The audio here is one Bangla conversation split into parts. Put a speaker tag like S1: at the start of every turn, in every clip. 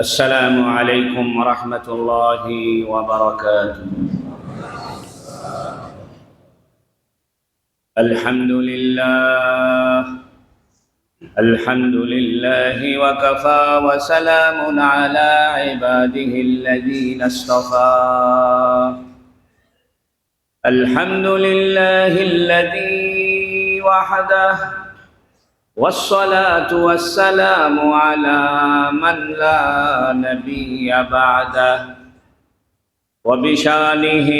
S1: السلام عليكم ورحمة الله وبركاته. الحمد لله الحمد لله وكفى وسلام على عباده الذين اصطفى. الحمد لله الذي وحده والصلاة والسلام على من لا نبي بعده. وبشأنه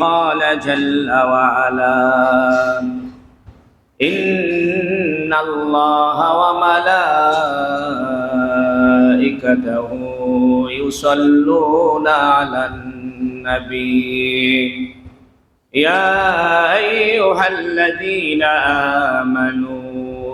S1: قال جل وعلا إن الله وملائكته يصلون على النبي. يا أيها الذين آمنوا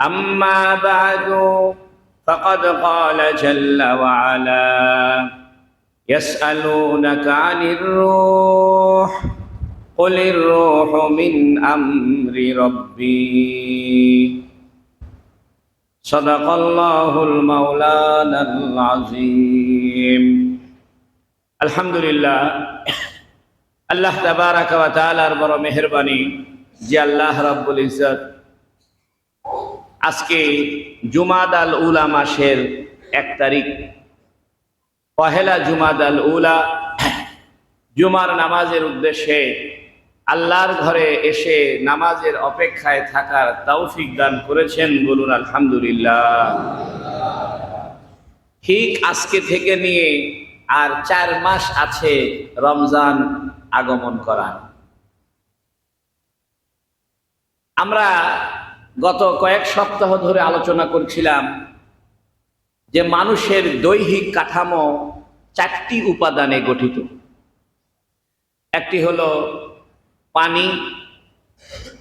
S1: أما بعد فقد قال جل وعلا يسألونك عن الروح قل الروح من أمر ربي صدق الله المولانا العظيم الحمد لله আল্লাহ তাবারাক ওয়া তাআলার বড় মেহেরবানি যে আল্লাহ রাব্বুল ইজ্জত আজকে জুমাদ আল উলা মাসের এক তারিখ। পহেলা জুমাদ আল উলা জুমার নামাজের উদ্দেশ্যে আল্লাহর ঘরে এসে নামাজের অপেক্ষায় থাকার তৌফিক দান করেছেন বলুন আলহামদুলিল্লাহ। ঠিক আজকে থেকে নিয়ে আর চার মাস আছে রমজান আগমন করা আমরা গত কয়েক সপ্তাহ ধরে আলোচনা করছিলাম যে মানুষের দৈহিক কাঠামো চারটি উপাদানে গঠিত। একটি হলো পানি,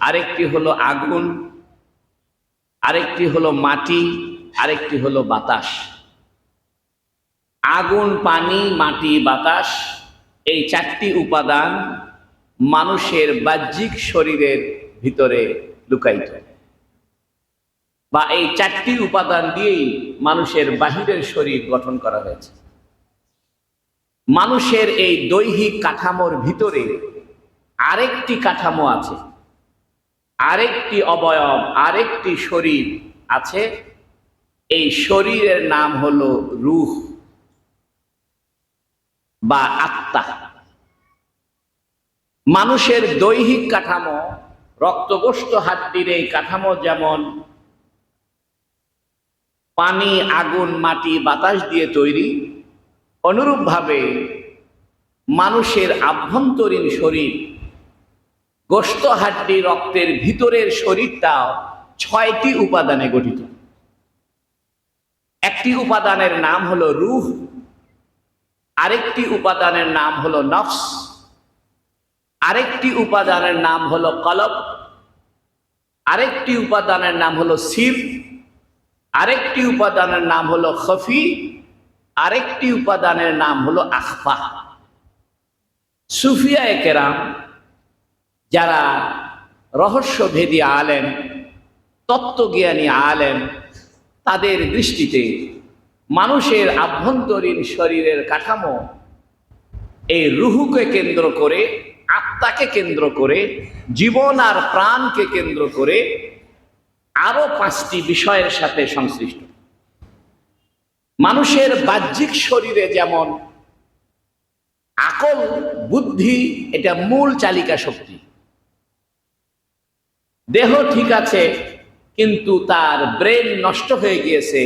S1: আরেকটি হলো আগুন, আরেকটি হলো মাটি, আরেকটি হলো বাতাস। আগুন, পানি, মাটি, বাতাস এই চারটি উপাদান মানুষের বাহ্যিক শরীরের ভিতরে লুকায়িত। বা এই চারটি উপাদান দিয়েই মানুষের বাহিরের শরীর গঠন করা হয়েছে। মানুষের এই দৈহিক কাঠামোর ভিতরে আরেকটি কাঠামো আছে, আরেকটি অবয়ব, আরেকটি শরীর আছে। এই শরীরের নাম হলো রুহ বা আত্মা। মানুষের দৈহিক কাঠামো, রক্তগোষ্ঠ হাড্ডির এই কাঠামো যেমন পানি, আগুন, মাটি, বাতাস দিয়ে তৈরি। অনুরূপভাবে মানুষের আভ্যন্তরীণ শরীর, গোস্ত হাড্ডি রক্তের ভিতরের শরীরটাও ছয়টি উপাদানে গঠিত। একটি উপাদানের নাম হলো রুহ, আরেকটি উপাদানের নাম হলো নফস, আরেকটি উপাদানের নাম হলো কলব, আরেকটি উপাদানের নাম হলো শিব আরেকটি উপাদানের নাম হলো খফি, আরেকটি উপাদানের নাম হলো আখফা। সুফিয়া কেরাম যারা রহস্যভেদী আলেন তত্ত্বজ্ঞানী আলেন তাদের দৃষ্টিতে মানুষের আভ্যন্তরীণ শরীরের কাঠামো এই রুহুকে কেন্দ্র করে, আত্মাকে কেন্দ্র করে, জীবন আর প্রাণকে কেন্দ্র করে আরও পাঁচটি বিষয়ের সাথে সংশ্লিষ্ট। মানুষের বাহ্যিক শরীরে যেমন আকল, বুদ্ধি, এটা মূল চালিকা শক্তি। দেহ ঠিক আছে, কিন্তু তার ব্রেন নষ্ট হয়ে গিয়েছে,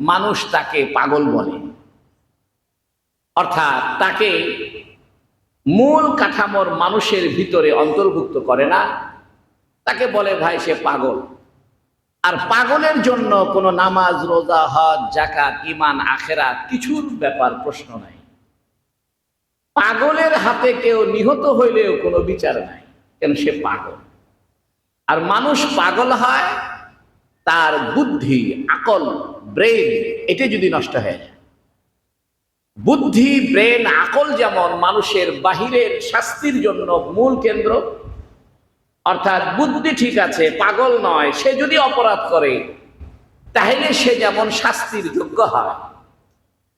S1: মানুষ তাকে পাগল বলে। অর্থাৎ তাকে মূল কাঠামোর মানুষের ভিতরে অন্তর্ভুক্ত করে না। তাকে বলে, ভাই, সে পাগল। আর পাগলের জন্য কোনো নামাজ, রোজা, হজ জাকাত ইমান আখেরাত কিছুর ব্যাপার প্রশ্ন নাই। পাগলের হাতে কেউ নিহত হইলেও কোনো বিচার নাই, কেন সে পাগল? আর মানুষ পাগল হয়, তার বুদ্ধি, আকল ব্রেন এটা যদি নষ্ট হয়ে যায়। বুদ্ধি ব্রেন আকল যেমন মানুষের বাহিরের শাস্তির জন্য মূল কেন্দ্র অর্থাৎ বুদ্ধি ঠিক আছে, পাগল নয়, সে যদি অপরাধ করে, তাহলে সে যেমন শাস্তির যোগ্য হয়।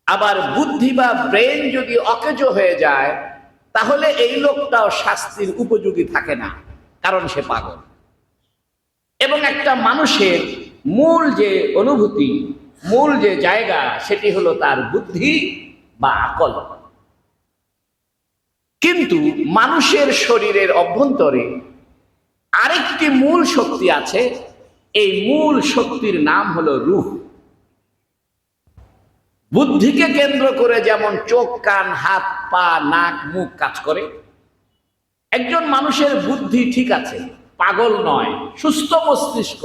S1: আবার বুদ্ধি বা ব্রেন যদি অকেজ হয়ে যায়, তাহলে এই লোকটাও শাস্তির উপযোগী থাকে না, কারণ সে পাগল। এবং একটা মানুষের মূল যে অনুভূতি, মূল যে জায়গা, সেটি হলো তার বুদ্ধি বা আকল। কিন্তু মানুষের শরীরের অভ্যন্তরে আরেকটি মূল শক্তি আছে, এই মূল শক্তির নাম হলো রুহ বুদ্ধিকে কেন্দ্র করে যেমন চোখ, কান, হাত, পা, নাক, মুখ কাজ করে, একজন মানুষের বুদ্ধি ঠিক আছে, পাগল নয়, সুস্থ মস্তিষ্ক,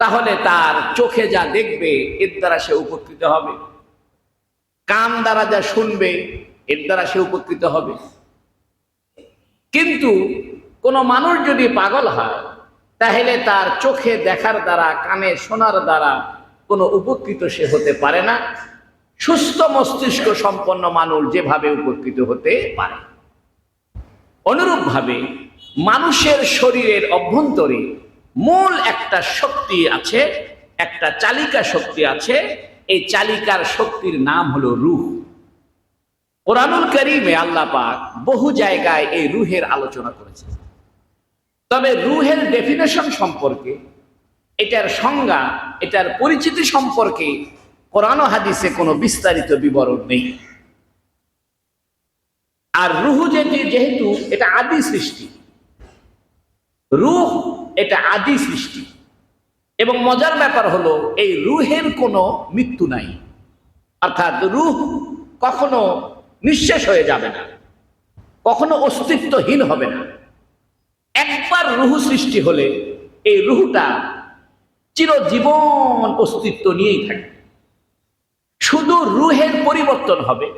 S1: তাহলে তার চোখে যা দেখবে, এর দ্বারা সে উপকৃত হবে। কান দ্বারা যা শুনবে, এর দ্বারা সে উপকৃত হবে। কিন্তু কোনো মানুষ যদি পাগল হয়, তাহলে তার চোখে দেখার দ্বারা, কানে শোনার দ্বারা কোনো উপকৃত সে হতে পারে না। সুস্থ মস্তিষ্ক সম্পন্ন মানুষ যেভাবে উপকৃত হতে পারে। অনুরূপভাবে মানুষের শরীরের অভ্যন্তরে মূল একটা শক্তি আছে, একটা চালিকা শক্তি আছে। এই চালিকার শক্তির নাম হলো রুহ। কোরআনুল করিমে আল্লাহ পাক বহু জায়গায় এই রুহের আলোচনা করেছে তবে রুহের ডেফিনেশন সম্পর্কে, এটার সংজ্ঞা, এটার পরিচিতি সম্পর্কে কোরআন হাদিসে কোনো বিস্তারিত বিবরণ নেই। আর রুহু যেটি যেহেতু এটা আদি সৃষ্টি, রুহ এটা আদি সৃষ্টি, এবং মজার ব্যাপার হলো এই রুহের কোনো মৃত্যু নাই। অর্থাৎ রুহ কখনো নিঃশেষ হয়ে যাবে না, কখনো অস্তিত্বহীন হবে না। একবার রুহু সৃষ্টি হলে এই রুহুটা চিরজীবন অস্তিত্ব নিয়েই থাকে। শুধু রুহের পরিবর্তন হবে।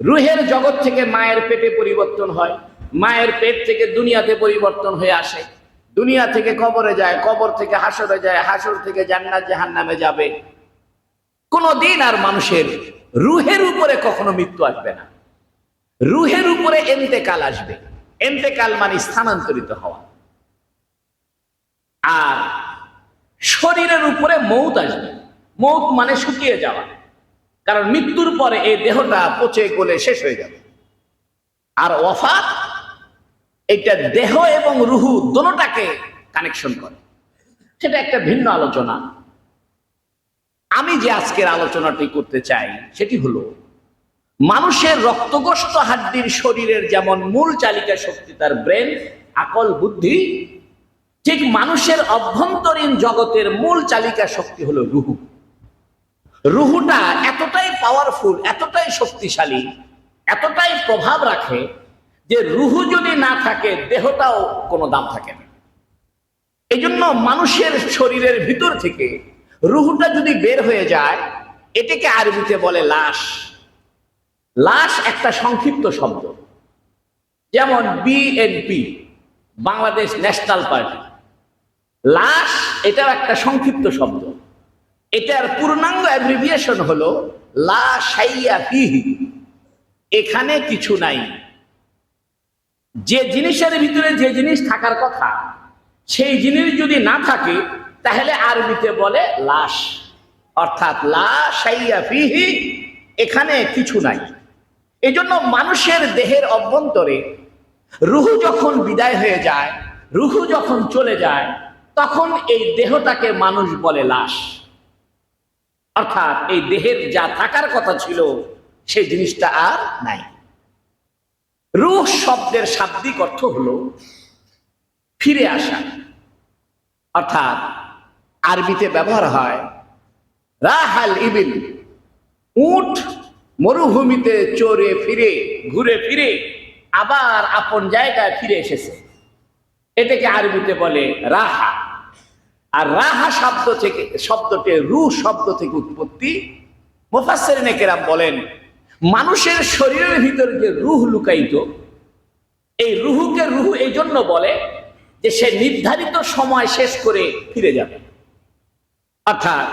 S1: রুহের জগৎ থেকে মায়ের পেটে পরিবর্তন হয়, মায়ের পেট থেকে দুনিয়াতে পরিবর্তন হয়ে আসে। দুনিয়া থেকে কবরে যায়, কবর থেকে হাসরে যায়, হাসর থেকে জান্নাত জাহান নামে যাবে। কোনো দিন আর মানুষের রুহের উপরে কখনো মৃত্যু আসবে না। রুহের উপরে এন্তেকাল আসবে। এন্তেকাল মানে স্থানান্তরিত হওয়া। আর শরীরের উপরে মৌত আসবে। মৌত মানে শুকিয়ে যাওয়া। কারণ মৃত্যুর পরে এই দেহটা পচে গলে শেষ হয়ে যাবে। আর ওয়াফাত, এটা দেহ এবং রুহু দোনোটাকে কানেকশন করে। সেটা একটা ভিন্ন আলোচনা। আমি যে আজকের আলোচনাটি করতে চাই, সেটি হলো মানুষের রক্তগ্রস্ত হাড্ডির শরীরের যেমন মূল চালিকা শক্তি তার ব্রেন, আকল বুদ্ধি, ঠিক মানুষের অভ্যন্তরীণ জগতের মূল চালিকা শক্তি হলো রুহু। রুহুটা এতটাই পাওয়ারফুল এতটাই শক্তিশালী, এতটাই প্রভাব রাখে যে রুহু যদি না থাকে, দেহটাও কোনো দাম থাকে না। এই জন্য মানুষের শরীরের ভিতর থেকে রুহুটা যদি বের হয়ে যায়, এটাকে আরবিতে বলে লাশ। লাশ একটা সংক্ষিপ্ত শব্দ। যেমন বিএনপি বাংলাদেশ ন্যাশনাল পার্টি। লাশ এটাও একটা সংক্ষিপ্ত শব্দ। এটার পূর্ণাঙ্গ অ্যাব্রিভিয়েশন হলো লা সাইয়া ফিহি। এখানে কিছু নাই। যে জিনিসের ভিতরে যে জিনিস থাকার কথা, সেই জিনিস যদি না থাকে, তাহলে আরবিতে বলে লাশ। অর্থাৎ লা সাইয়া ফিহি, এখানে কিছু নাই। এজন্য মানুষের দেহের অভ্যন্তরে রুহু যখন বিদায় হয়ে যায়, রুহু যখন চলে যায়, তখন এই দেহটাকে মানুষ বলে লাশ। অর্থাৎ এই দেহের যা থাকার কথা ছিল সেই জিনিসটা আর নাই। রুহ শব্দের শাব্দিক অর্থ হলো ফিরে আসা। অর্থাৎ আরবিতে ব্যবহার হয়, রাহাল ইবিল, উট মরুভূমিতে চড়ে ফিরে, ঘুরে ফিরে আবার আপন জায়গায় ফিরে এসেছে। এটাকে আরবিতে বলে রাহা। আর রাহা শব্দ থেকে শব্দটি রু শব্দ থেকে উৎপত্তি। মুফাসসিরিনে কেরাম বলেন, মানুষের শরীরের ভিতরে যে রুহ লুকাইত এই রুহুকে রুহ এই জন্য বলে যে সে নির্ধারিত সময় শেষ করে ফিরে যাবে। অর্থাৎ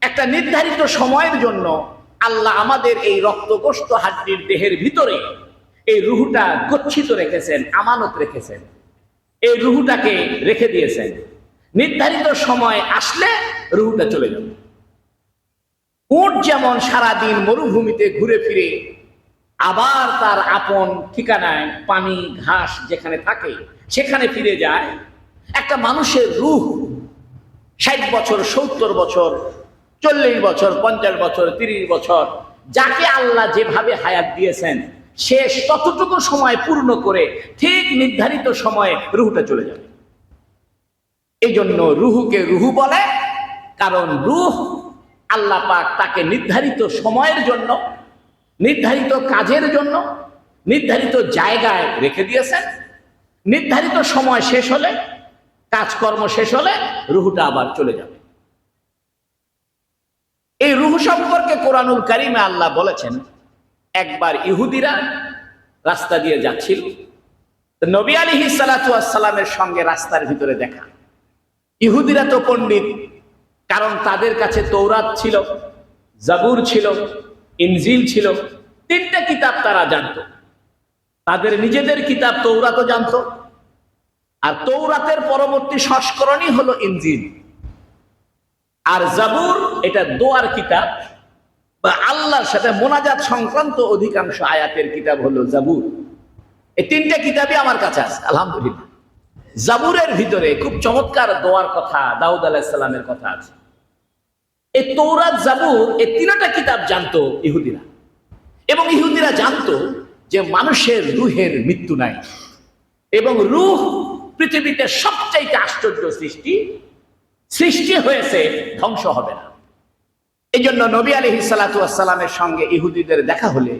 S1: একটা নির্ধারিত সময়ের জন্য আল্লাহ আমাদের এই রক্তকোষ্ঠ হাড্ডির দেহের ভিতরে এই রুহুটা গচ্ছিত রেখেছেন, আমানত রেখেছেন। এই রুহুটাকে রেখে দিয়েছেন। নির্ধারিত সময় আসলে রুহুটা চলে যাবে। উট যেমন সারাদিন মরুভূমিতে ঘুরে ফিরে, আবার তার আপন ঠিকানায় পানি, ঘাস যেখানে থাকে, সেখানে ফিরে যায়। একটা মানুষের রুহ ষাট বছর, সত্তর বছর চল্লিশ বছর, পঞ্চাশ বছর, তিরিশ বছর, যাকে আল্লাহ যেভাবে হায়াত দিয়েছেন শেষ ততটুকু সময় পূর্ণ করে ঠিক নির্ধারিত সময়ে রুহুটা চলে যাবে। এই জন্য রুহুকে রুহু বলে, কারণ রুহ আল্লাহ পাক তাকে নির্ধারিত সময়ের জন্য, নির্ধারিত কাজের জন্য, নির্ধারিত জায়গায় রেখে দিয়েছেন। নির্ধারিত সময় শেষ হলে, কাজকর্ম শেষ হলে রুহুটা আবার চলে যাবে। এই রুহু সম্পর্কে কোরআনুল কারিমে আল্লাহ বলেছেন, একবার ইহুদিরা রাস্তা দিয়ে যাচ্ছিল। নবী আলী সালামের সঙ্গে রাস্তার ভিতরে দেখা। ইহুদিরা তো পণ্ডিত, কারণ তাদের কাছে তৌরাত ছিল, জাবুর ছিল, ইনজিল ছিল, তিনটা কিতাব তারা জানতো। তাদের নিজেদের কিতাব তৌরাতও জানতো। আর তৌরাতের পরবর্তী সংস্করণই হলো ইনজিল। আর জাবুর, এটা দোয়ার কিতাব। বা আল্লাহর সাথে মোনাজাত সংক্রান্ত অধিকাংশ আয়াতের কিতাব হলো জাবুর। এই তিনটা কিতাবই আমার কাছে আছে, আলহামদুলিল্লাহ। জাবুরের ভিতরে খুব চমৎকার দোয়ার কথা, দাউদ আলাহিসাল্লামের কথা আছে। এই তৌরাত জাবুর, এই তিনটা কিতাব জানতো ইহুদিরা। এবং ইহুদিরা জানতো যে মানুষের রুহের মৃত্যু নাই। এবং রুহ পৃথিবীতে সবচাইতে আশ্চর্য সৃষ্টি সৃষ্টি হয়েছে, ধ্বংস হবে না। এই জন্য নবী আলী সালাতামের সঙ্গে ইহুদিদের দেখা হলে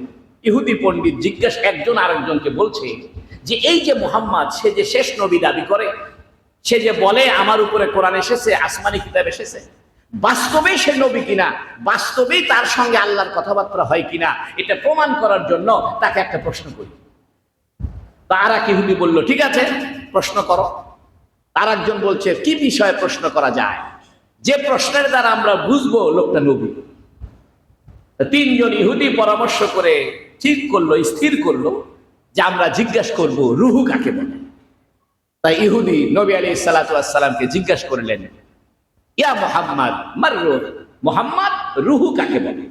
S1: ইহুদি পণ্ডিত জিজ্ঞাসা একজন আরেকজনকে বলছে যে, এই যে মোহাম্মদ, সে যে শেষ নবী দাবি করে, সে যে বলে আমার উপরে কোরআন এসেছে, আসমানি কিতাব এসেছে, বাস্তবেই সে নবী কিনা? বাস্তবেই তার সঙ্গে আল্লাহর কথাবার্তা হয় কিনা? এটা প্রমাণ করার জন্য তাকে একটা প্রশ্ন করি। তারা কিহুদি বলল, ঠিক আছে, প্রশ্ন করো। তার একজন বলছে, কি বিষয়ে প্রশ্ন করা যায়? যে প্রশ্নের দ্বারা আমরা বুঝব লোকটা নবী। তিনজন ইহুদি পরামর্শ করে ঠিক করল, স্থির করল যে আমরা জিজ্ঞাসা করব, রুহু কাকে বলে? তাই ইহুদি নবী আলী সালাতামকে জিজ্ঞাসা করলেন, ইয়া মোহাম্মদ মার মোহাম্মদ, রুহু কাকে বলে?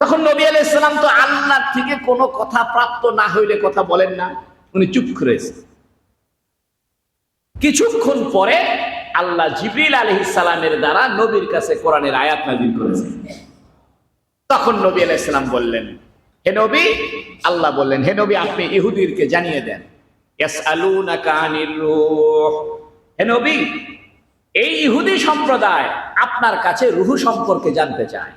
S1: তখন নবী আলী ইসলাম তো আল্লাহর থেকে কোনো কথা প্রাপ্ত না হইলে কথা বলেন না। উনি চুপ করেছে কিছুক্ষণ পরে আল্লাহ জিবরিল আলহ দ্বারা নবীর কাছে কোরআনের আয়াত নাজির করেছেন তখন নবী আলাইসালাম বললেন, হে নবী, আল্লাহ বললেন, হে নবী, আপনি ইহুদিরকে জানিয়ে দেন হে নবী, এই ইহুদি সম্প্রদায় আপনার কাছে রুহু সম্পর্কে জানতে চায়।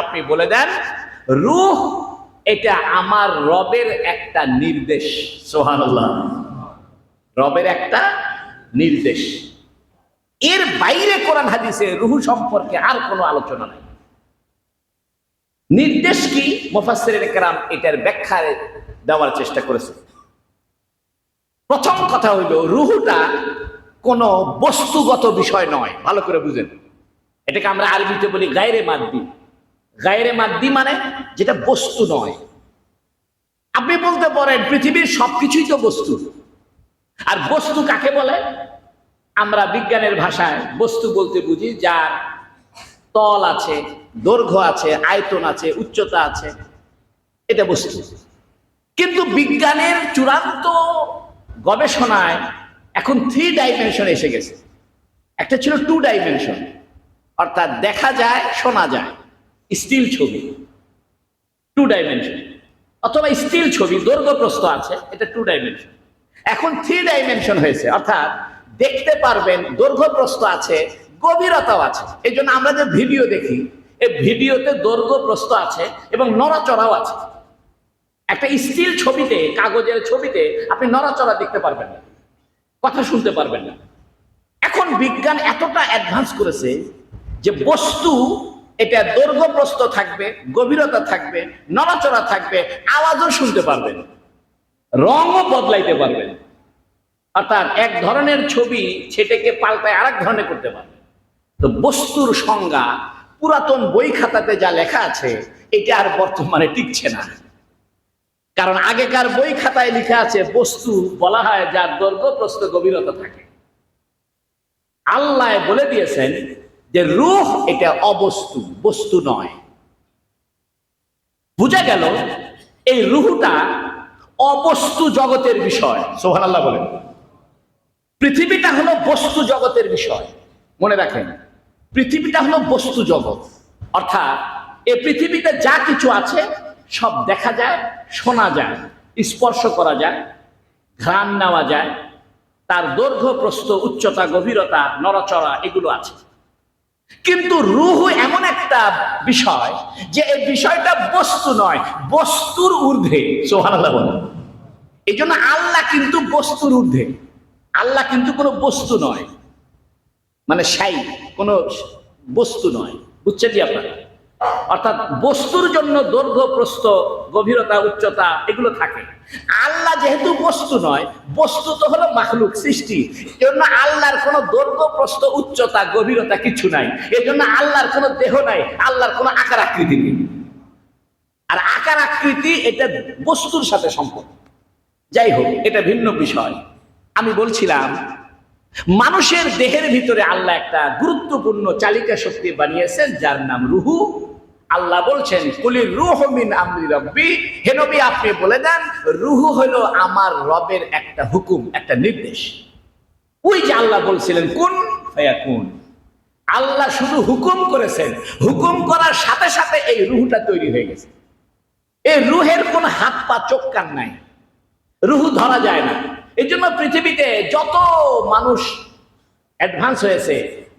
S1: আপনি বলে দেন, রুহ এটা আমার রবের একটা নির্দেশ সোহানুল্লাহ রবের একটা নির্দেশ। এর বাইরে কোরআন হাদিসে রুহু সম্পর্কে আর কোনো আলোচনা নাই। নির্দেশ কি? মুফাসসিরিন কেরাম এটার ব্যাখ্যা দেওয়ার চেষ্টা করেছে। প্রথম কথা হইল, রুহুটা কোনো বস্তুগত বিষয় নয়। ভালো করে বুঝেন। এটাকে আমরা আরবিতে বলি গায়রে মাদ্দি। গায়রে মাদ্দি মানে যেটা বস্তু নয়। আপনি বলতে পারেন, পৃথিবীর সবকিছুই তো বস্তু। আর বস্তু কাকে বলে? আমরা বিজ্ঞানের ভাষায় বস্তু বলতে বুঝি যার তল আছে, দৈর্ঘ্য আছে, আয়তন আছে, উচ্চতা আছে। এটা বস্তু। কিন্তু বিজ্ঞানের চূড়ান্ত গবেষণায় এখন থ্রি ডাইমেনশন এসে গেছে। একটা ছিল টু ডাইমেনশন অর্থাৎ দেখা যায়, শোনা যায়। স্টিল ছবি টু ডাইমেনশন অথবা স্টিল ছবি দৈর্ঘ্য আছে, এটা টু ডাইমেনশন এখন থ্রি ডাইমেনশন হয়েছে, অর্থাৎ দেখতে পারবেন দৈর্ঘ্য প্রস্থ আছে, গভীরতাও আছে। এই জন্য আমরা যে ভিডিও দেখি এই ভিডিওতে দৈর্ঘ্য প্রস্থ আছে এবং নড়াচড়াও আছে। একটা স্টিল ছবিতে, কাগজের ছবিতে আপনি নড়াচড়া দেখতে পারবেন না, কথা শুনতে পারবেন না। এখন বিজ্ঞান এতটা অ্যাডভান্স করেছে যে বস্তু এটা দৈর্ঘ্যপ্রস্ত থাকবে, গভীরতা থাকবে, নড়াচড়া থাকবে, আওয়াজও শুনতে পারবেন, রঙও বদলাইতে পারবেন। অর্থাৎ এক ধরনের ছবি সেটাকে পাল্টায় আরেক ধরনের করতে পারবে তো বস্তুর সংজ্ঞা, পুরাতন বই খাতাতে যা লেখা আছে, এটা আর বর্তমানে টিকছে না। কারণ আগেকার বই খাতায় লেখা আছে, বস্তু বলা হয় যার দৈর্ঘ্য, প্রস্থ, গভীরতা থাকে। আল্লাহ বলে দিয়েছেন যে রূহ এটা অবস্তু বস্তু নয়। বুঝা গেল এই রুহটা অবস্তু জগতের বিষয়। সোহান আল্লাহ বলেন। পৃথিবীটা হলো বস্তু জগতের বিষয়। মনে রাখেন পৃথিবীটা হলো বস্তু জগৎ। অর্থাৎ এই পৃথিবীতে যা কিছু আছে সব দেখা যায় শোনা যায় স্পর্শ করা যায় ঘ্রাণ নেওয়া যায়। তার দৈর্ঘ্য প্রস্থ উচ্চতা গভীরতা নড়াচড়া এগুলো আছে। কিন্তু রুহ এমন একটা বিষয় যে এই বিষয়টা বস্তু নয়, বস্তুর ঊর্ধ্বে সোহান আল্লাহ বলেন। এই জন্য আল্লাহ কিন্তু বস্তুর ঊর্ধ্বে। আল্লাহ কিন্তু কোনো বস্তু নয়। মানে সাই, কোনো বস্তু নয়। বুঝছেন কি আপনারা? অর্থাৎ বস্তুর জন্য দৈর্ঘ্য, প্রস্থ, গভীরতা, উচ্চতা, এগুলো থাকে। আল্লাহ যেহেতু বস্তু নয়, বস্তু তো হলো মাখলুক সৃষ্টি। এই জন্য আল্লাহর কোনো দৈর্ঘ্য, প্রস্থ, উচ্চতা, গভীরতা কিছু নাই। এই জন্য আল্লাহর কোনো দেহ নাই, আল্লাহর কোনো আকার আকৃতি নেই। আর আকার আকৃতি, এটা বস্তুর সাথে সম্পর্ক। যাই হোক, এটা ভিন্ন বিষয়। আমি বলছিলাম, মানুষের দেহের ভিতরে আল্লাহ একটা গুরুত্বপূর্ণ চালিকা শক্তি বানিয়েছেন, যার নাম রুহু। আল্লাহ বলছেন কুলি রুহ মিন আমরি রব্বি। হে নবী, আপনি বলে দেন, রুহু হলো আমার রবের একটা হুকুম, একটা নির্দেশ। ওই যে আল্লাহ বলছিলেন, কোন কোন আল্লাহ শুধু হুকুম করেছেন, হুকুম করার সাথে সাথে এই রুহটা তৈরি হয়ে গেছে। এই রুহের কোন হাত পা, চোখ কান নাই। রুহু ধরা যায় না। এই জন্য পৃথিবীতে যত মানুষ অ্যাডভান্স হয়েছে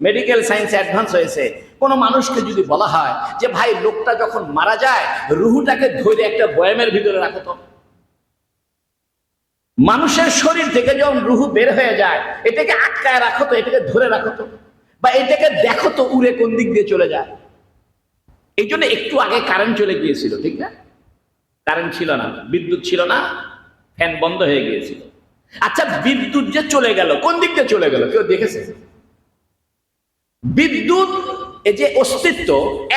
S1: মেডিকেল সায়েন্সে অ্যাডভান্স হয়েছে কোনো মানুষকে যদি বলা হয় যে, ভাই, লোকটা যখন মারা যায়, রুহুটাকে ধরে একটা বয়ামের ভিতরে রাখো তো। মানুষের শরীর থেকে যখন রুহু বের হয়ে যায়, এটাকে আটকায় রাখো তো, এটাকে ধরে রাখো তো, বা এটাকে দেখো তো উড়ে কোন দিক দিয়ে চলে যায়। এই জন্য একটু আগে কারেন্ট চলে গিয়েছিল, ঠিক না? কারেন্ট ছিল না, বিদ্যুৎ ছিল না ফ্যান বন্ধ হয়ে গিয়েছিল। আচ্ছা বিদ্যুৎ যে চলে গেল, কোন দিক দিয়ে চলে গেল, কেউ দেখেছে? বিদ্যুৎ এই যে অস্তিত্ব,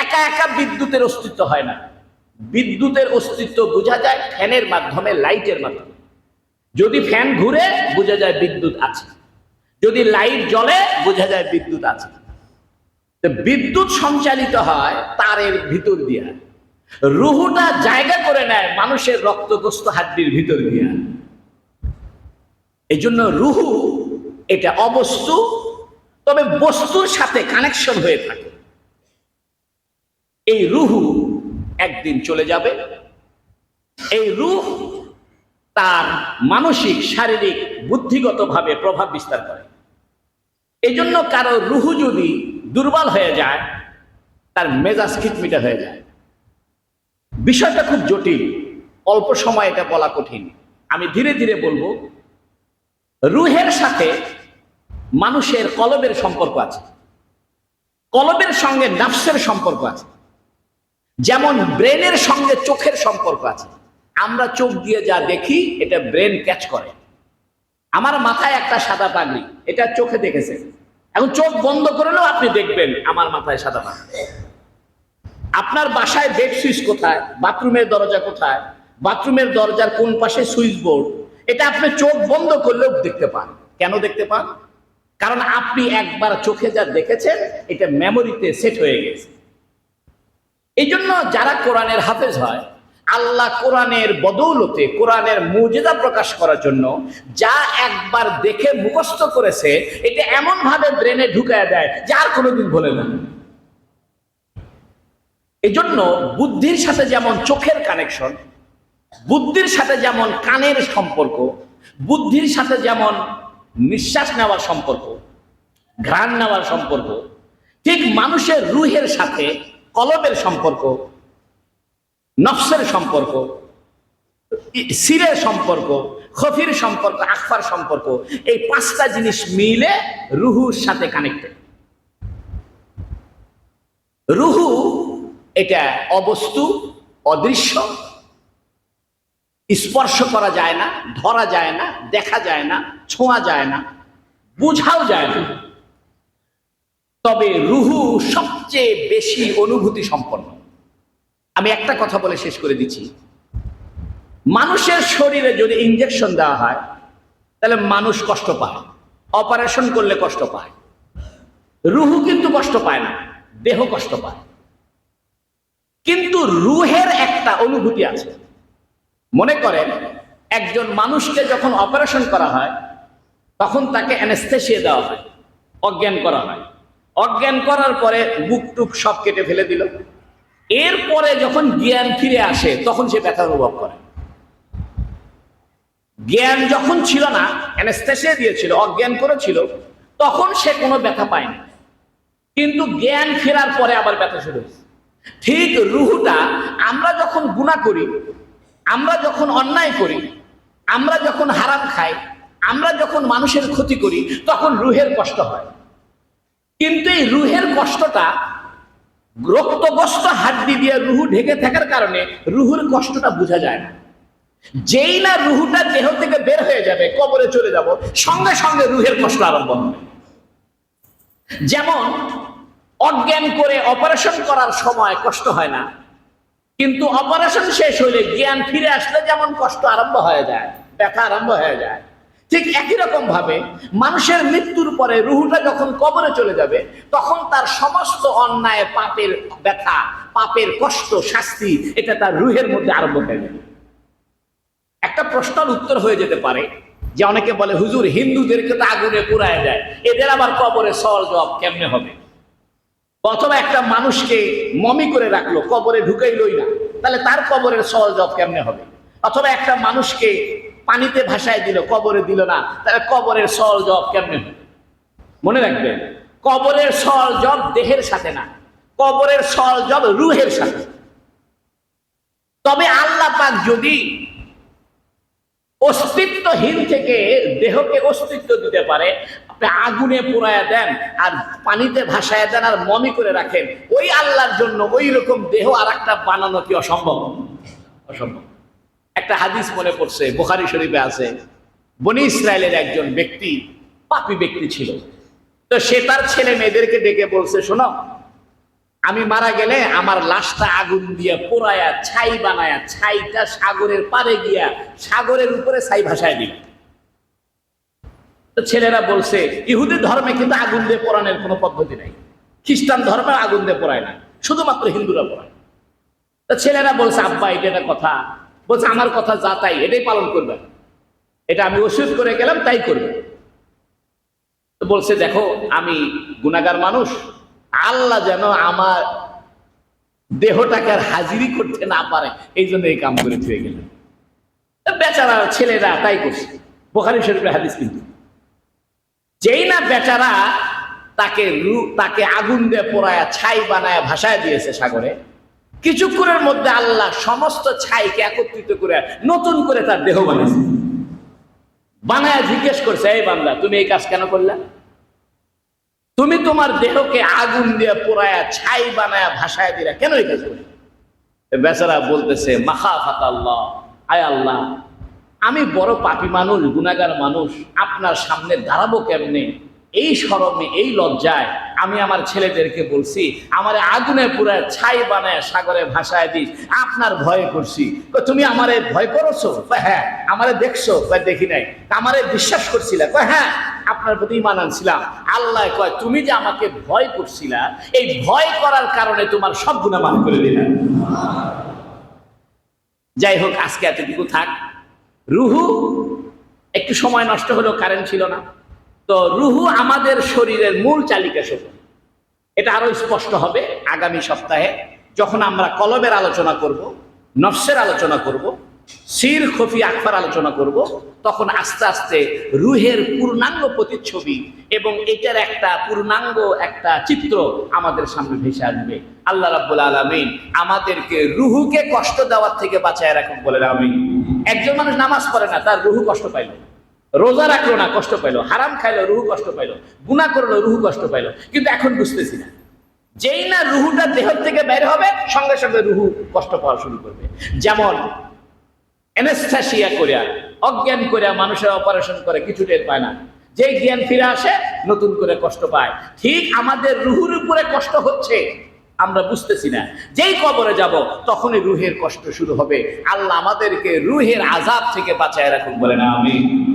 S1: একা একা বিদ্যুতের অস্তিত্ব হয় না। বিদ্যুতের অস্তিত্ব বোঝা যায় ফ্যানের মাধ্যমে, লাইটের মাধ্যমে। যদি ফ্যান ঘুরে, বোঝা যায় বিদ্যুৎ আছে। যদি লাইট জ্বলে, বোঝা যায় বিদ্যুৎ আছে। বিদ্যুৎ সঞ্চালিত হয় তারের ভিতর দিয়া। রুহুটা জায়গা করে নেয় মানুষের রক্তগ্রস্ত হাড্ডির ভিতর দিয়া। এই জন্য রুহু এটা অবস্তু, তবে বস্তুর সাথে কানেকশন হয়ে থাকে। এই রুহু একদিন চলে যাবে। এই রুহ তার মানসিক, শারীরিক, বুদ্ধিগতভাবে প্রভাব বিস্তার করে। এই জন্য কারও রুহু যদি দুর্বল হয়ে যায়, তার মেজাজ খিটমিটা হয়ে যায়। বিষয়টা খুব জটিল, অল্প সময় এটা বলা কঠিন। আমি ধীরে ধীরে বলব, রুহের সাথে মানুষের কলবের সম্পর্ক আছে। কলবের সঙ্গে নাফসের সম্পর্ক আছে। যেমন ব্রেনের সঙ্গে চোখের সম্পর্ক আছে। আমরা চোখ দিয়ে যা দেখি, এটা ব্রেন ক্যাচ করে। আমার মাথায় একটা সাদা পাগড়ি, এটা চোখে দেখেছে এখন চোখ বন্ধ করলেও আপনি দেখবেন, আমার মাথায় সাদা পাগড়ি। আপনার বাসায় বেড সুইচ কোথায়? বাথরুমের দরজা কোথায়? বাথরুমের দরজার কোন পাশে সুইচ বোর্ড এটা আপনি চোখ বন্ধ করলেও দেখতে পান। কেন দেখতে পান? কারণ আপনি একবার চোখে যা দেখেছেন, এটা মেমোরিতে সেট হয়ে গেছে। এই জন্য যারা কোরআনের হাফেজ হয়, আল্লাহ কোরআনের বদৌলতে, কোরআনের মুজেদা প্রকাশ করার জন্য যা একবার দেখে মুখস্থ করেছে, এটা এমন ভাবে ব্রেনে ঢুকায় দেয় যে আর কোনোদিন ভোলে না। এই জন্য বুদ্ধির সাথে যেমন চোখের কানেকশন, বুদ্ধির সাথে যেমন কানের সম্পর্ক, বুদ্ধির সাথে যেমন নিঃশ্বাস নেওয়ার সম্পর্ক, ঘ্রাণ নেওয়ার সম্পর্ক, ঠিক মানুষের রুহের সাথে কলবের সম্পর্ক, নফসের সম্পর্ক সিরের সম্পর্ক, খফির সম্পর্ক, আখফার সম্পর্ক, এই পাঁচটা জিনিস মিলে রুহুর সাথে কানেক্টেড রুহু এটা অবস্তু, অদৃশ্য, স্পর্শ করা যায় না, ধরা যায় না, দেখা যায় না, ছোঁয়া যায় না, বোঝাও যায় না। তবে রুহু সবচেয়ে বেশি অনুভূতি সম্পন্ন। আমি একটা কথা বলে শেষ করে দিচ্ছি। মানুষের শরীরে যদি ইঞ্জেকশন দেওয়া হয়, তাহলে মানুষ কষ্ট পায়। অপারেশন করলে কষ্ট পায়। রুহু কিন্তু কষ্ট পায় না, দেহ কষ্ট পায়। কিন্তু রুহের একটা অনুভূতি আছে। মনে করেন, একজন মানুষকে যখন অপারেশন করা হয়, তখন তাকে অ্যানেস্থেসিয়া দেওয়া হয়, অজ্ঞান করা হয়। অজ্ঞান করার পরে বুক টুক সব কেটে ফেলে দিল। এরপরে যখন জ্ঞান ফিরে আসে, তখন সে ব্যথা অনুভব করে। জ্ঞান যখন ছিল না, অ্যানেস্থেসিয়া দিয়েছিল, অজ্ঞান করেছিল, তখন সে কোনো ব্যথা পায়নি। কিন্তু জ্ঞান ফেরার পরে আবার ব্যথা শুরু হয়েছে। ঠিক রুহুটা আমরা যখন গুণা করি, আমরা যখন অন্যায় করি, আমরা যখন হারাম খাই, আমরা যখন মানুষের ক্ষতি করি, তখন রুহের কষ্ট হয়। কিন্তু এই রুহের কষ্টটা রক্তগ্রস্ত হাড্ডি দিয়ে রুহু ঢেকে থাকার কারণে রুহুর কষ্টটা বোঝা যায় না। যেই না রুহুটা দেহ থেকে বের হয়ে যাবে, কবরে চলে যাব, সঙ্গে সঙ্গে রুহের কষ্ট আরম্ভ হবে। যেমন, অজ্ঞান করে অপারেশন করার সময় কষ্ট হয় না, কিন্তু অপারেশন শেষ হলে জ্ঞান ফিরে আসলে যেমন কষ্ট আরম্ভ হয়ে যায়, ব্যথা আরম্ভ হয়ে যায়। ঠিক একই রকম ভাবে মানুষের মৃত্যুর পরে রুহুটা যখন কবরে চলে যাবে, তখন তার সমস্ত অন্যায়, পাপের ব্যথা, পাপের কষ্ট, শাস্তি, এটা তার রুহের মধ্যে আরম্ভ হয়ে যাবে। একটা প্রশ্নের উত্তর হয়ে যেতে পারে, যে অনেকে বলে, হুজুর, হিন্দুদেরকে তো আগুনে পুরায় দেয়, এদের আবার কবরে সল জব কেমনে হবে? অথবা একটা মানুষকে মমি করে রাখল, কবরে ঢুকাইলই না, তাহলে তার কবরের সল জব কেমনে হবে? অথবা একটা মানুষকে পানিতে ভাসায় দিল, কবরে দিল না। তাহলে কবরের সল জব কেমনে মনে রাখবেন কবরের সল জব দেহের সাথে না, কবরের সল জব রুহের সাথে। তবে আল্লাহ পাক যদি অস্তিত্বহীন থেকে দেহকে অস্তিত্ব দিতে পারে, আপনি আগুনে পোড়ায়া দেন, আর পানিতে ভাসায় দেন, আর মমি করে রাখেন, ওই আল্লাহর জন্য ওই রকম দেহ আর একটা বানানো কি অসম্ভব? অসম্ভব। একটা হাদিস মনে পড়ছে, বোখারি শরীফে আছে। বনি ইসরায়েলের একজন ব্যক্তি পাপী ব্যক্তি ছিল। তো সে তার ছেলে মেয়েদেরকে ডেকে বলছে, শোনো, আমি মারা গেলে আমার লাশটা আগুন দিয়ে পোড়ায়া, ছাই বানায়া, ছাইটা সাগরের পারে গিয়া সাগরের উপরে ছাই ভাসায় দিল তো ছেলেরা বলছে, ইহুদি ধর্মে কিন্তু আগুন দিয়ে পোড়ানোর কোনো পদ্ধতি নাই। খ্রিস্টান ধর্মে আগুন দিয়ে পোড়ায় না, শুধুমাত্র হিন্দুরা পোড়ায়। তো ছেলেরা বলছে, আব্বা, এটা একটা কথা। বলছে, আমার কথা যা তাই, এটাই পালন করবে। এটা আমি ওষুধ করে গেলাম, তাই করবে। বলছে, দেখো, আমি গুণাগার মানুষ। আল্লাহ যেন আমার দেহটাকে আর হাজিরি করতে না পারে, এই জন্য এই কাম করে থুয়ে গেল বেচারা ছেলেরা তাই করছে। বোখারি শরীফের হাদিস কিন্তু। যেই না বেচারা তাকে তাকে আগুন দিয়ে পোড়ায়া, ছাই বানায়, ভাসায় দিয়েছে সাগরে কিছুক্ষণের মধ্যে আল্লাহ সমস্ত ছাইকে একত্রিত করে নতুন করে তার দেহ বানিয়েছে। বানায় জিজ্ঞেস করছে, এই বান্দা, তুমি এই কাজ কেন করলা? তুমি তোমার দেহকে আগুন দিয়ে পোড়ায়া, ছাই বানায়া, ভাসায় দিলা, কেন এই কাজ করলে? বেচারা বলতেছে মাখা ফাত আল্লাহ, আয় আল্লাহ, আমি বড় পাপী মানুষ গুনাগার মানুষ, আপনার সামনে দাঁড়াবো কেমনে? এই শরমে এই লজ্জায় আমি আমার ছেলেদেরকে বলছি, আমার আগুনে পুরা ছাই বানায়, সাগরে ভাসায় দিস। আপনার ভয় করছি। তুমি আমারে ভয় করছ? হ্যাঁ আমারে দেখছ? দেখি নাই। আমারে বিশ্বাস করছিলে। হ্যাঁ আপনার প্রতি ইমান আনছিলাম। আল্লাহ কয়, তুমি যে আমাকে ভয় করছিলা, এই ভয় করার কারণে তোমার সব গুণা মাফ করে দিলাম যাই হোক, আজকে এতটুকু থাক। রুহু, একটু সময় নষ্ট হলো কারেন্ট ছিল না। তো রুহু আমাদের শরীরের মূল চালিকা শক্তি। এটা আরও স্পষ্ট হবে আগামী সপ্তাহে, যখন আমরা কলবের আলোচনা করব, নফসের আলোচনা করব, সির, খফি, আকফার আলোচনা করব, তখন আস্তে আস্তে রুহের পূর্ণাঙ্গ প্রতিচ্ছবি এবং এটার একটা পূর্ণাঙ্গ একটা চিত্র আমাদের সামনে ভেসে আসবে। আল্লাহ রাব্বুল আলামিন আমাদেরকে রুহুকে কষ্ট দেওয়ার থেকে বাঁচায় রাখুন বলে আমি একজন মানুষ নামাজ পড়ে না, তার রুহু কষ্ট পাইল রোজা রাখল না, কষ্ট পাইলো। হারাম খাইলো, রুহু কষ্ট পাইলো। গুনাহ করল, রুহু কষ্ট পাইলো। কিন্তু এখন বুঝতেছি না। যেই না রুহুটা দেহ থেকে বের হবে, সঙ্গে সঙ্গে রুহু কষ্ট পাওয়া শুরু করবে। যেমন এনেস্থেশিয়া করিয়া, অজ্ঞান করিয়া মানুষের অপারেশন করে, কিছু টের পায় না। যেই জ্ঞান ফিরে আসে, নতুন করে কষ্ট পায়। ঠিক আমাদের রুহুর উপরে কষ্ট হচ্ছে, আমরা বুঝতেছি না। যেই কবরে যাব, তখনই রুহের কষ্ট শুরু হবে। আল্লাহ আমাদেরকে রুহের আজাব থেকে বাঁচায় রাখুন বলে না আমি